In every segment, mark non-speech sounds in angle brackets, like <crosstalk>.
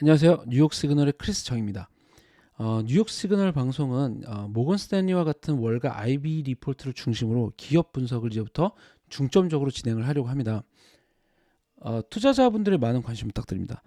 안녕하세요. 뉴욕 시그널의 크리스 정입니다. 어, 뉴욕 시그널 방송은 어, 모건 스탠리와 같은 월가 IB 리포트를 중심으로 기업 분석을 이제부터 중점적으로 진행을 하려고 합니다. 어, 투자자분들의 많은 관심 부탁드립니다.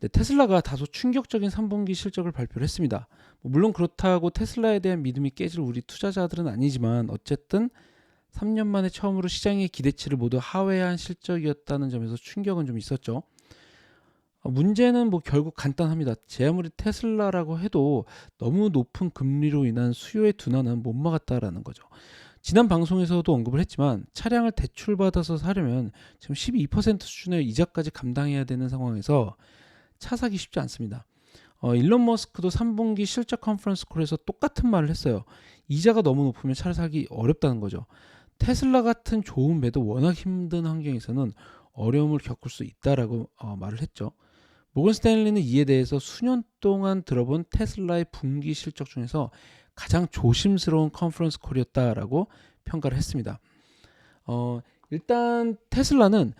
네, 테슬라가 다소 충격적인 3분기 실적을 발표를 했습니다. 뭐 물론 그렇다고 테슬라에 대한 믿음이 깨질 우리 투자자들은 아니지만 어쨌든 3년 만에 처음으로 시장의 기대치를 모두 하회한 실적이었다는 점에서 충격은 좀 있었죠. 어, 문제는 뭐 결국 간단합니다. 제 아무리 테슬라라고 해도 너무 높은 금리로 인한 수요의 둔화는 못 막았다라는 거죠. 지난 방송에서도 언급을 했지만 차량을 대출받아서 사려면 지금 12% 수준의 이자까지 감당해야 되는 상황에서 차 사기 쉽지 않습니다. 어, 일론 머스크도 3분기 실적 컨퍼런스 콜에서 똑같은 말을 했어요. 이자가 너무 높으면 차를 사기 어렵다는 거죠. 테슬라 같은 좋은 매도 워낙 힘든 환경에서는 어려움을 겪을 수 있다라고 어, 말을 했죠. 모건 스탠리는 이에 대해서 수년 동안 들어본 테슬라의 분기 실적 중에서 가장 조심스러운 컨퍼런스 콜이었다라고 평가를 했습니다. 어, 일단 테슬라는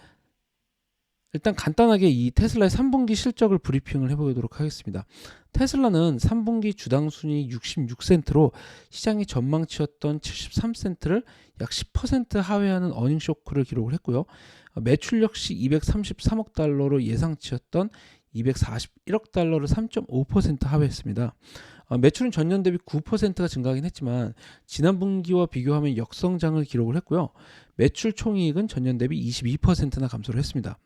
일단 간단하게 이 테슬라의 3분기 실적을 브리핑을 해보도록 하겠습니다. 테슬라는 3분기 주당 순위 66센트로 시장이 전망치였던 73센트를 약 10% 하회하는 어닝 쇼크를 기록을 했고요. 매출 역시 233억 달러로 예상치였던 241억 달러를 3.5% 하회했습니다. 어, 매출은 전년 대비 9%가 증가하긴 했지만 지난 분기와 비교하면 역성장을 기록을 했고요. 매출 총이익은 전년 대비 22%나 감소를 했습니다.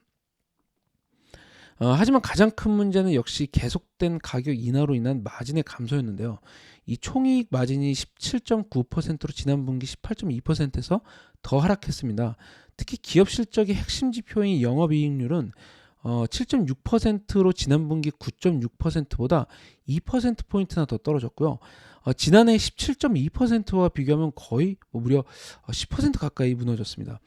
어, 하지만 가장 큰 문제는 역시 계속된 가격 인하로 인한 마진의 감소였는데요. 이 총이익 마진이 17.9%로 지난 분기 18.2%에서 더 하락했습니다. 특히 기업 실적의 핵심 지표인 영업이익률은 어, 7.6%로 지난 분기 9.6%보다 2% 포인트나 더 떨어졌고요. 어, 지난해 17.2%와 비교하면 거의 뭐 무려 10% 가까이 무너졌습니다.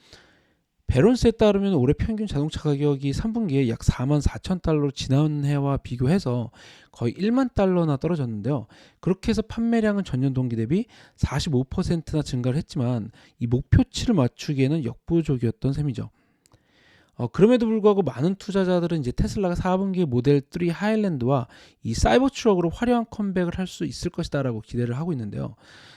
베론스에 따르면 올해 평균 자동차 가격이 3분기에 약 4만 4천 달러로 지난해와 비교해서 거의 1만 달러나 떨어졌는데요. 그렇게 해서 판매량은 전년 동기 대비 45%나 증가를 했지만 이 목표치를 맞추기에는 역부족이었던 셈이죠. 어, 그럼에도 불구하고 많은 투자자들은 이제 테슬라가 4분기 모델 3 하일랜드와 이 사이버 트럭으로 화려한 컴백을 할 수 있을 것이다라고 기대를 하고 있는데요.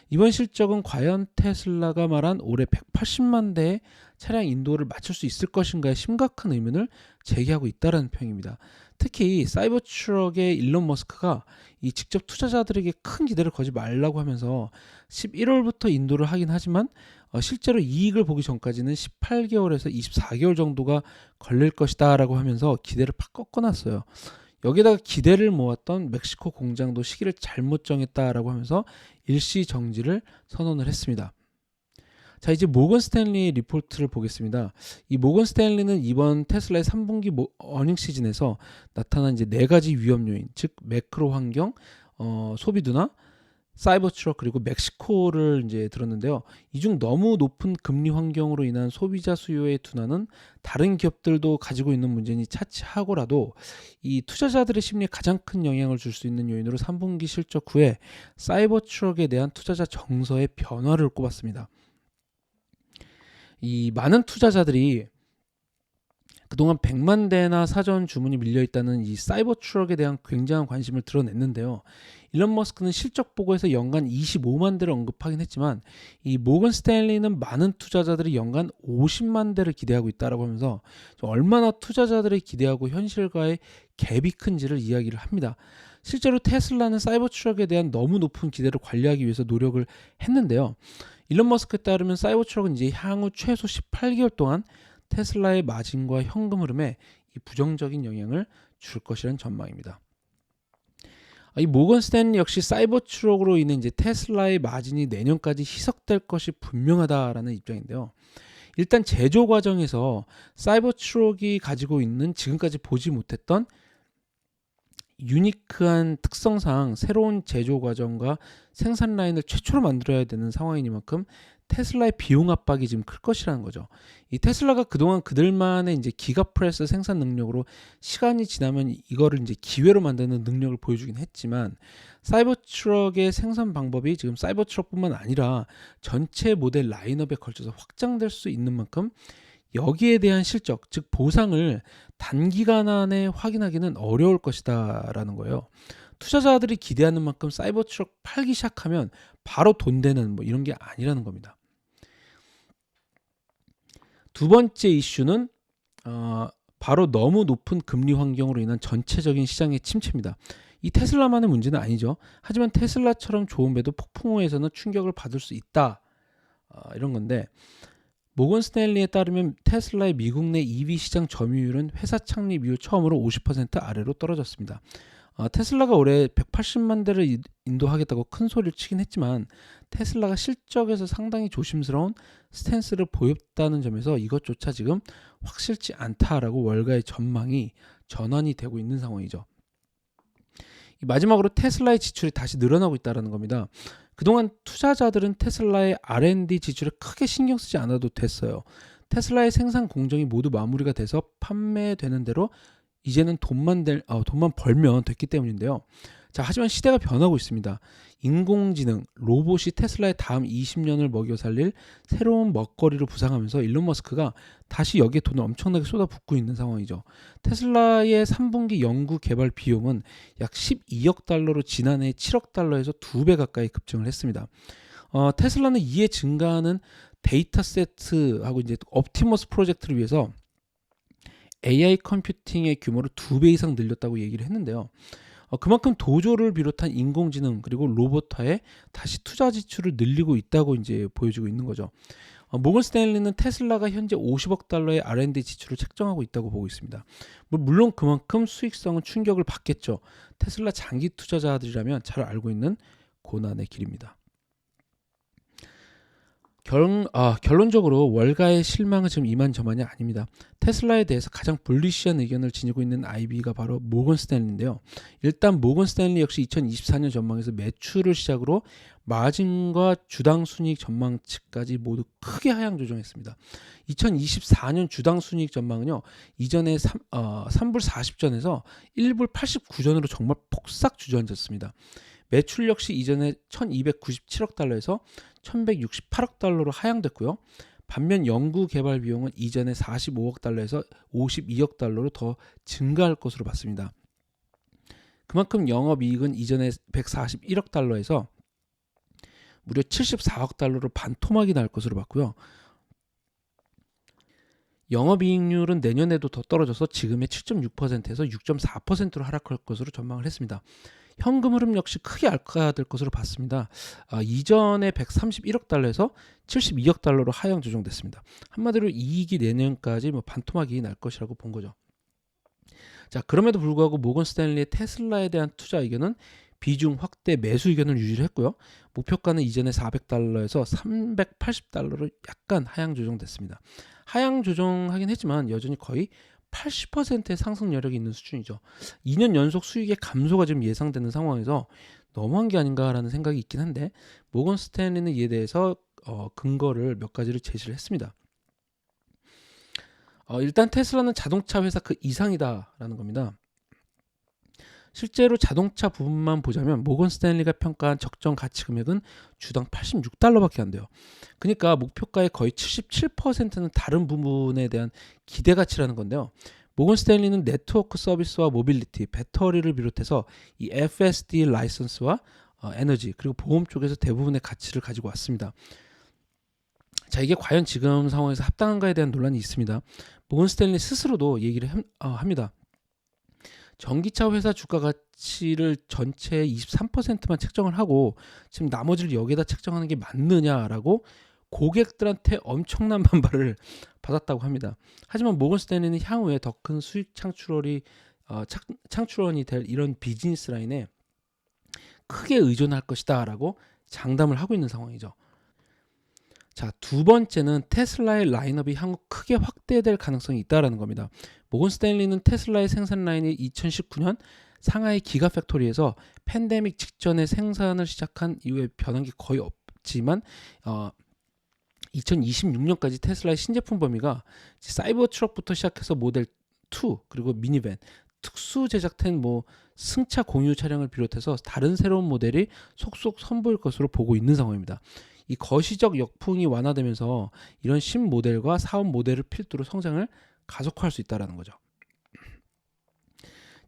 이번 실적은 과연 테슬라가 말한 올해 180만 대의 차량 인도를 맞출 수 있을 것인가에 심각한 의문을 제기하고 있다는 평입니다. 특히 사이버 트럭의 일론 머스크가 이 직접 투자자들에게 큰 기대를 거지 말라고 하면서 11월부터 인도를 하긴 하지만 어, 실제로 이익을 보기 전까지는 18개월에서 24개월 정도가 걸릴 것이다라고 하면서 기대를 팍 꺾어놨어요. 여기다가 기대를 모았던 멕시코 공장도 시기를 잘못 정했다라고 하면서 일시 정지를 선언을 했습니다. 자 이제 모건 스탠리 리포트를 보겠습니다. 이 모건 스탠리는 이번 테슬라의 3분기 어닝 시즌에서 나타난 이제 네 가지 위험 요인, 즉 매크로 환경, 어, 소비 둔화, 사이버 트럭 그리고 멕시코를 이제 들었는데요. 이 중 너무 높은 금리 환경으로 인한 소비자 수요의 둔화는 다른 기업들도 가지고 있는 문제니 차치하고라도 이 투자자들의 심리에 가장 큰 영향을 줄 수 있는 요인으로 3분기 실적 후에 사이버 트럭에 대한 투자자 정서의 변화를 꼽았습니다. 이 많은 투자자들이 그동안 100만 대나 사전 주문이 밀려 있다는 이 사이버 트럭에 대한 굉장한 관심을 드러냈는데요. 일론 머스크는 실적 보고에서 연간 25만 대를 언급하긴 했지만 이 모건 스탠리는 많은 투자자들이 연간 50만 대를 기대하고 있다라고 하면서 얼마나 투자자들의 기대하고 현실과의 갭이 큰지를 이야기를 합니다. 실제로 테슬라는 사이버 트럭에 대한 너무 높은 기대를 관리하기 위해서 노력을 했는데요. 일론 머스크에 따르면 사이버 트럭은 이제 향후 최소 18개월 동안 테슬라의 마진과 현금 흐름에 이 부정적인 영향을 줄 것이라는 전망입니다. 아, 이 모건 스탠리 역시 사이버 트럭으로 인해 이제 테슬라의 마진이 내년까지 희석될 것이 분명하다라는 입장인데요. 일단 제조 과정에서 사이버 트럭이 가지고 있는 지금까지 보지 못했던 유니크한 특성상 새로운 제조 과정과 생산 라인을 최초로 만들어야 되는 상황이니만큼 테슬라의 비용 압박이 지금 클 것이라는 거죠. 이 테슬라가 그동안 그들만의 이제 기가프레스 생산 능력으로 시간이 지나면 이거를 이제 기회로 만드는 능력을 보여주긴 했지만 사이버 트럭의 생산 방법이 지금 사이버 트럭뿐만 아니라 전체 모델 라인업에 걸쳐서 확장될 수 있는 만큼 여기에 대한 실적, 즉 보상을 단기간 안에 확인하기는 어려울 것이다라는 거예요. 투자자들이 기대하는 만큼 사이버 트럭 팔기 시작하면 바로 돈 되는 뭐 이런 게 아니라는 겁니다. 두 번째 이슈는 어, 바로 너무 높은 금리 환경으로 인한 전체적인 시장의 침체입니다. 이 테슬라만의 문제는 아니죠. 하지만 테슬라처럼 좋은 배도 폭풍우에서는 충격을 받을 수 있다. 어, 이런 건데 모건 스탠리에 따르면 테슬라의 미국 내 EV 시장 점유율은 회사 창립 이후 처음으로 50% 아래로 떨어졌습니다. 어, 테슬라가 올해 180만 대를 인도하겠다고 큰 소리를 치긴 했지만 테슬라가 실적에서 상당히 조심스러운 스탠스를 보였다는 점에서 이것조차 지금 확실치 않다라고 월가의 전망이 전환이 되고 있는 상황이죠. 마지막으로 테슬라의 지출이 다시 늘어나고 있다는 겁니다. 그동안 투자자들은 테슬라의 R&D 지출에 크게 신경 쓰지 않아도 됐어요. 테슬라의 생산 공정이 모두 마무리가 돼서 판매되는 대로 이제는 돈만 될, 어, 돈만 벌면 됐기 때문인데요. 자, 하지만 시대가 변하고 있습니다. 인공지능, 로봇이 테슬라의 다음 20년을 먹여 살릴 새로운 먹거리를 부상하면서 일론 머스크가 다시 여기에 돈을 엄청나게 쏟아붓고 있는 상황이죠. 테슬라의 3분기 연구 개발 비용은 약 12억 달러로 지난해 7억 달러에서 2배 가까이 급증을 했습니다. 어, 테슬라는 이에 증가하는 데이터 세트하고 이제 옵티머스 프로젝트를 위해서 AI 컴퓨팅의 규모를 두 배 이상 늘렸다고 얘기를 했는데요. 어, 그만큼 도조를 비롯한 인공지능 그리고 로봇화에 다시 투자 지출을 늘리고 있다고 이제 보여주고 있는 거죠. 어, 모건 스탠리는 테슬라가 현재 50억 달러의 R&D 지출을 책정하고 있다고 보고 있습니다. 뭐 물론 그만큼 수익성은 충격을 받겠죠. 테슬라 장기 투자자들이라면 잘 알고 있는 고난의 길입니다. 결, 아, 결론적으로 월가의 실망은 지금 이만저만이 아닙니다. 테슬라에 대해서 가장 불리시한 의견을 지니고 있는 IB가 바로 모건 스탠리인데요. 일단 모건 스탠리 역시 2024년 전망에서 매출을 시작으로 마진과 주당 순이익 전망치까지 모두 크게 하향 조정했습니다. 2024년 주당 순이익 전망은요. 이전에 3, 어, 3불 40전에서 1불 89전으로 정말 폭삭 주저앉았습니다. 매출 역시 이전에 1297억 달러에서 1168억 달러로 하향됐고요. 반면 연구 개발 비용은 이전에 45억 달러에서 52억 달러로 더 증가할 것으로 봤습니다. 그만큼 영업 이익은 이전에 141억 달러에서 무려 74억 달러로 반토막이 날 것으로 봤고요. 영업이익률은 내년에도 더 떨어져서 지금의 7.6%에서 6.4%로 하락할 것으로 전망을 했습니다. 현금 흐름 역시 크게 악화될 것으로 봤습니다. 아, 이전에 131억 달러에서 72억 달러로 하향 조정됐습니다. 한마디로 이익이 내년까지 뭐 반토막이 날 것이라고 본 거죠. 자, 그럼에도 불구하고 모건 스탠리의 테슬라에 대한 투자 의견은 비중 확대 매수 의견을 유지를 했고요. 목표가는 이전에 400달러에서 380달러로 약간 하향 조정됐습니다. 하향 조정하긴 했지만 여전히 거의 80%의 상승 여력이 있는 수준이죠. 2년 연속 수익의 감소가 지금 예상되는 상황에서 너무한 게 아닌가라는 생각이 있긴 한데 모건 스탠리는 이에 대해서 어, 근거를 몇 가지를 제시를 했습니다. 어, 일단 테슬라는 자동차 회사 그 이상이다라는 겁니다. 실제로 자동차 부분만 보자면 모건 스탠리가 평가한 적정 가치 금액은 주당 86달러밖에 안 돼요. 그러니까 목표가의 거의 77%는 다른 부분에 대한 기대 가치라는 건데요. 모건 스탠리는 네트워크 서비스와 모빌리티, 배터리를 비롯해서 이 FSD 라이선스와 어, 에너지 그리고 보험 쪽에서 대부분의 가치를 가지고 왔습니다. 자 이게 과연 지금 상황에서 합당한가에 대한 논란이 있습니다. 모건 스탠리 스스로도 얘기를 어, 합니다. 전기차 회사 주가 가치를 전체 23%만 책정을 하고 지금 나머지를 여기에다 책정하는 게 맞느냐라고 고객들한테 엄청난 <laughs> 반발을 받았다고 합니다. 하지만 모건 스탠리는 향후에 더 큰 수익 창출원이 어, 창출원이 될 이런 비즈니스 라인에 크게 의존할 것이다라고 장담을 하고 있는 상황이죠. 자, 두 번째는 테슬라의 라인업이 향후 크게 확대될 가능성이 있다라는 겁니다. 모건 스탠리는 테슬라의 생산 라인이 2019년 상하이 기가 팩토리에서 팬데믹 직전에 생산을 시작한 이후에 변한 게 거의 없지만 어 2026년까지 테슬라의 신제품 범위가 사이버 트럭부터 시작해서 모델 2 그리고 미니밴 특수 제작된 뭐 승차 공유 차량을 비롯해서 다른 새로운 모델이 속속 선보일 것으로 보고 있는 상황입니다. 이 거시적 역풍이 완화되면서 이런 신모델과 사업 모델을 필두로 성장을 가속화할 수 있다라는 거죠.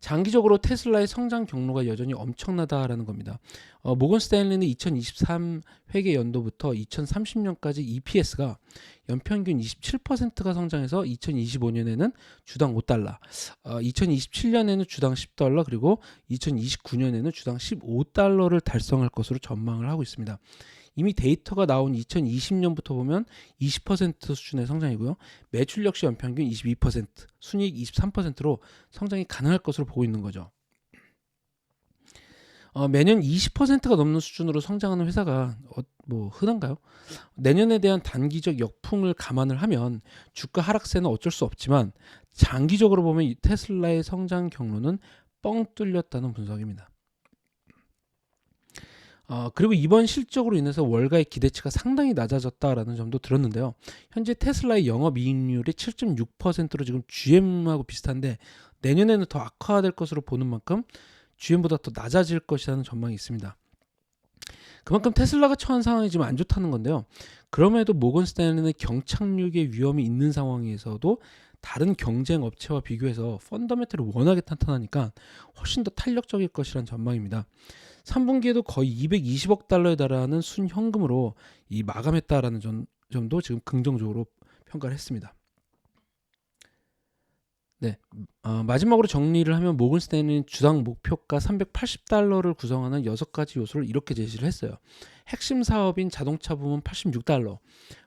장기적으로 테슬라의 성장 경로가 여전히 엄청나다라는 겁니다. 어, 모건 스탠리는 2023 회계 연도부터 2030년까지 EPS가 연평균 27%가 성장해서 2025년에는 주당 5달러, 어, 2027년에는 주당 10달러, 그리고 2029년에는 주당 15달러를 달성할 것으로 전망을 하고 있습니다. 이미 데이터가 나온 2020년부터 보면 20% 수준의 성장이고요. 매출 역시 연평균 22%, 순이익 23%로 성장이 가능할 것으로 보고 있는 거죠. 어, 매년 20%가 넘는 수준으로 성장하는 회사가 어, 뭐 흔한가요? 내년에 대한 단기적 역풍을 감안을 하면 주가 하락세는 어쩔 수 없지만 장기적으로 보면 이 테슬라의 성장 경로는 뻥 뚫렸다는 분석입니다. 어, 그리고 이번 실적으로 인해서 월가의 기대치가 상당히 낮아졌다라는 점도 들었는데요. 현재 테슬라의 영업이익률이 7.6%로 지금 GM하고 비슷한데 내년에는 더 악화될 것으로 보는 만큼 GM보다 더 낮아질 것이라는 전망이 있습니다. 그만큼 테슬라가 처한 상황이 지금 안 좋다는 건데요. 그럼에도 모건 스탠리는 경착륙의 위험이 있는 상황에서도 다른 경쟁 업체와 비교해서 펀더멘털이 워낙에 탄탄하니까 훨씬 더 탄력적일 것이라는 전망입니다. 3분기에도 거의 220억 달러에 달하는 순현금으로 이 마감했다라는 점, 점도 지금 긍정적으로 평가를 했습니다. 네, 어, 마지막으로 정리를 하면 모건 스탠리는 주당 목표가 380달러를 구성하는 여섯 가지 요소를 이렇게 제시를 했어요. 핵심 사업인 자동차 부문 86달러,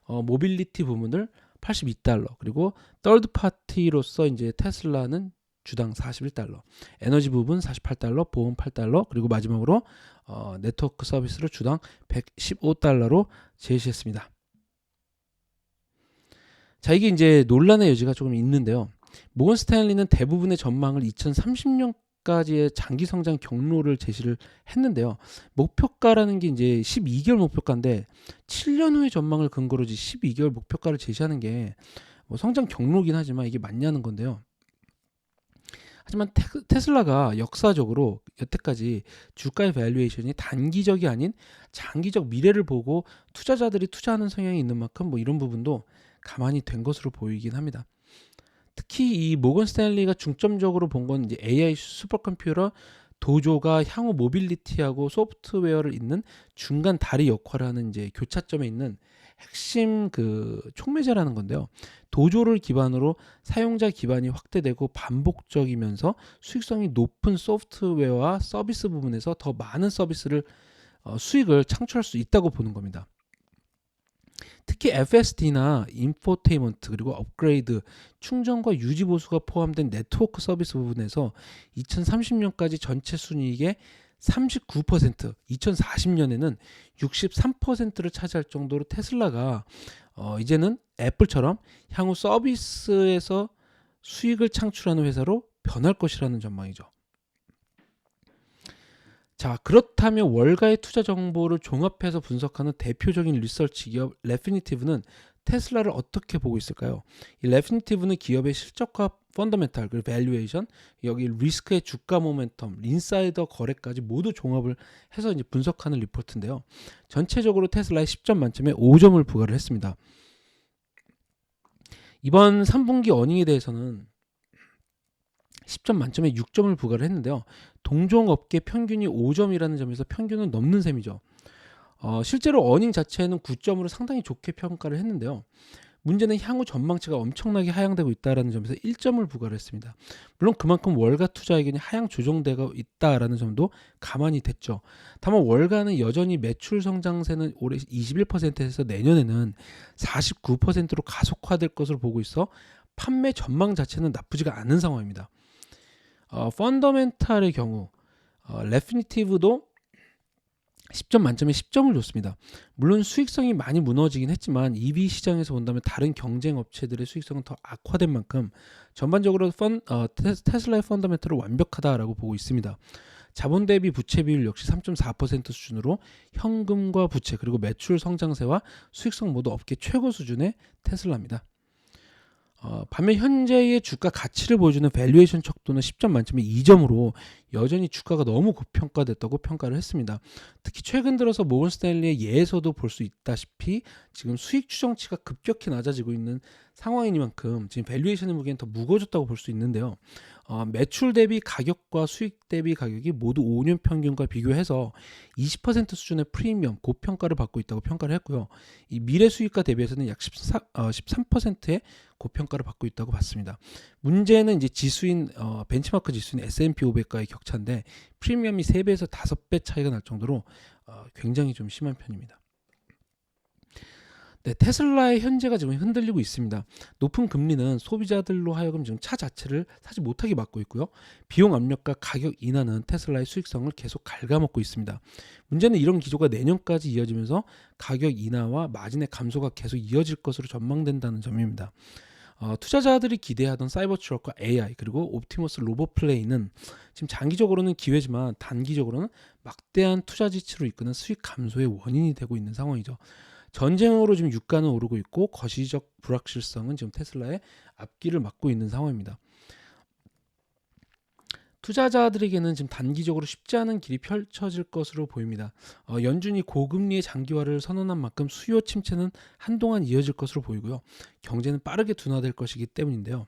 어, 모빌리티 부문을 82달러, 그리고 떨드 파티로서 이제 테슬라는 주당 41달러, 에너지 부분 48달러, 보험 8달러, 그리고 마지막으로 어, 네트워크 서비스를 주당 115달러로 제시했습니다. 자, 이게 이제 논란의 여지가 조금 있는데요. 모건 스탠리는 대부분의 전망을 2030년까지의 장기 성장 경로를 제시를 했는데요. 목표가라는 게 이제 12개월 목표가인데 7년 후의 전망을 근거로 12개월 목표가를 제시하는 게 뭐 성장 경로긴 하지만 이게 맞냐는 건데요. 하지만 테, 슬라가 역사적으로 여태까지 주가의 밸류에이션이 단기적이 아닌 장기적 미래를 보고 투자자들이 투자하는 성향이 있는 만큼 뭐 이런 부분도 가만히 된 것으로 보이긴 합니다. 특히 이 모건 스탠리가 중점적으로 본 건 이제 AI 슈퍼컴퓨터 도조가 향후 모빌리티하고 소프트웨어를 잇는 중간 다리 역할을 하는 이제 교차점에 있는 핵심 그 촉매제라는 건데요. 도조를 기반으로 사용자 기반이 확대되고 반복적이면서 수익성이 높은 소프트웨어와 서비스 부분에서 더 많은 서비스를 어, 수익을 창출할 수 있다고 보는 겁니다. 특히 FSD나 인포테인먼트 그리고 업그레이드, 충전과 유지 보수가 포함된 네트워크 서비스 부분에서 2030년까지 전체 순이익의 39%, 2040년에는 63%를 차지할 정도로 테슬라가 어, 이제는 애플처럼 향후 서비스에서 수익을 창출하는 회사로 변할 것이라는 전망이죠. 자, 그렇다면 월가의 투자 정보를 종합해서 분석하는 대표적인 리서치 기업 레피니티브는 테슬라를 어떻게 보고 있을까요? 이 레피니티브는 기업의 실적과 펀더멘탈 그리고 밸류에이션 여기 리스크의 주가 모멘텀 인사이더 거래까지 모두 종합을 해서 이제 분석하는 리포트인데요. 전체적으로 테슬라의 10점 만점에 5점을 부과를 했습니다. 이번 3분기 어닝에 대해서는 10점 만점에 6점을 부과를 했는데요. 동종 업계 평균이 5점이라는 점에서 평균은 넘는 셈이죠. 어, 실제로 어닝 자체는 9점으로 상당히 좋게 평가를 했는데요. 문제는 향후 전망치가 엄청나게 하향되고 있다라는 점에서 1점을 부과를 했습니다. 물론 그만큼 월가 투자 의견이 하향 조정되고 있다라는 점도 가만히 됐죠. 다만 월가는 여전히 매출 성장세는 올해 21%에서 내년에는 49%로 가속화될 것으로 보고 있어 판매 전망 자체는 나쁘지가 않은 상황입니다. 어, 펀더멘탈의 경우 어, 레피니티브도 10점 만점에 10점을 줬습니다. 물론 수익성이 많이 무너지긴 했지만 EV 시장에서 본다면 다른 경쟁 업체들의 수익성은 더 악화된 만큼 전반적으로 펀, 어, 테슬라의 펀더멘털은 완벽하다라고 보고 있습니다. 자본 대비 부채 비율 역시 3.4% 수준으로 현금과 부채 그리고 매출 성장세와 수익성 모두 업계 최고 수준의 테슬라입니다. 어, 반면 현재의 주가 가치를 보여주는 밸류에이션 척도는 10점 만점에 2점으로 여전히 주가가 너무 고평가됐다고 평가를 했습니다. 특히 최근 들어서 모건 스탠리의 예에서도 볼 수 있다시피 지금 수익 추정치가 급격히 낮아지고 있는 상황이니만큼 지금 밸류에이션을 보기엔 더 무거워졌다고 볼 수 있는데요. 어, 매출 대비 가격과 수익 대비 가격이 모두 5년 평균과 비교해서 20% 수준의 프리미엄 고평가를 받고 있다고 평가를 했고요. 이 미래 수익과 대비해서는 약 14, 어, 13%의 고평가를 받고 있다고 봤습니다. 문제는 이제 지수인 어, 벤치마크 지수인 S&P 500과의 격차인데 프리미엄이 3배에서 5배 차이가 날 정도로 어, 굉장히 좀 심한 편입니다. 네, 테슬라의 현재가 지금 흔들리고 있습니다. 높은 금리는 소비자들로 하여금 지금 차 자체를 사지 못하게 막고 있고요. 비용 압력과 가격 인하는 테슬라의 수익성을 계속 갉아먹고 있습니다. 문제는 이런 기조가 내년까지 이어지면서 가격 인하와 마진의 감소가 계속 이어질 것으로 전망된다는 점입니다. 어, 투자자들이 기대하던 사이버 트럭과 AI 그리고 옵티머스 로봇 플레이는 지금 장기적으로는 기회지만 단기적으로는 막대한 투자 지출을 이끄는 수익 감소의 원인이 되고 있는 상황이죠. 전쟁으로 지금 유가는 오르고 있고 거시적 불확실성은 지금 테슬라의 앞길을 막고 있는 상황입니다. 투자자들에게는 지금 단기적으로 쉽지 않은 길이 펼쳐질 것으로 보입니다. 어, 연준이 고금리의 장기화를 선언한 만큼 수요 침체는 한동안 이어질 것으로 보이고요. 경제는 빠르게 둔화될 것이기 때문인데요.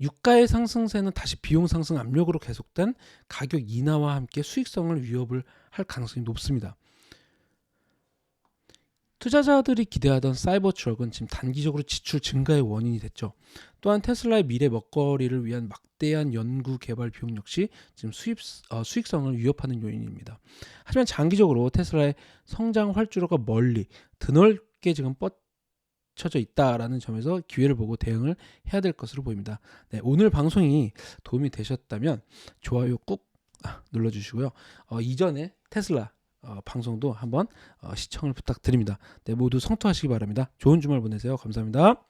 유가의 상승세는 다시 비용 상승 압력으로 계속된 가격 인하와 함께 수익성을 위협을 할 가능성이 높습니다. 투자자들이 기대하던 사이버 트럭은 지금 단기적으로 지출 증가의 원인이 됐죠. 또한 테슬라의 미래 먹거리를 위한 막대한 연구 개발 비용 역시 지금 수입 어, 수익성을 위협하는 요인입니다. 하지만 장기적으로 테슬라의 성장 활주로가 멀리 드넓게 지금 뻗쳐져 있다라는 점에서 기회를 보고 대응을 해야 될 것으로 보입니다. 네, 오늘 방송이 도움이 되셨다면 좋아요 꾹 눌러주시고요. 어, 이전에 테슬라 어, 방송도 한번 어, 시청을 부탁드립니다. 네, 모두 성투하시기 바랍니다. 좋은 주말 보내세요. 감사합니다.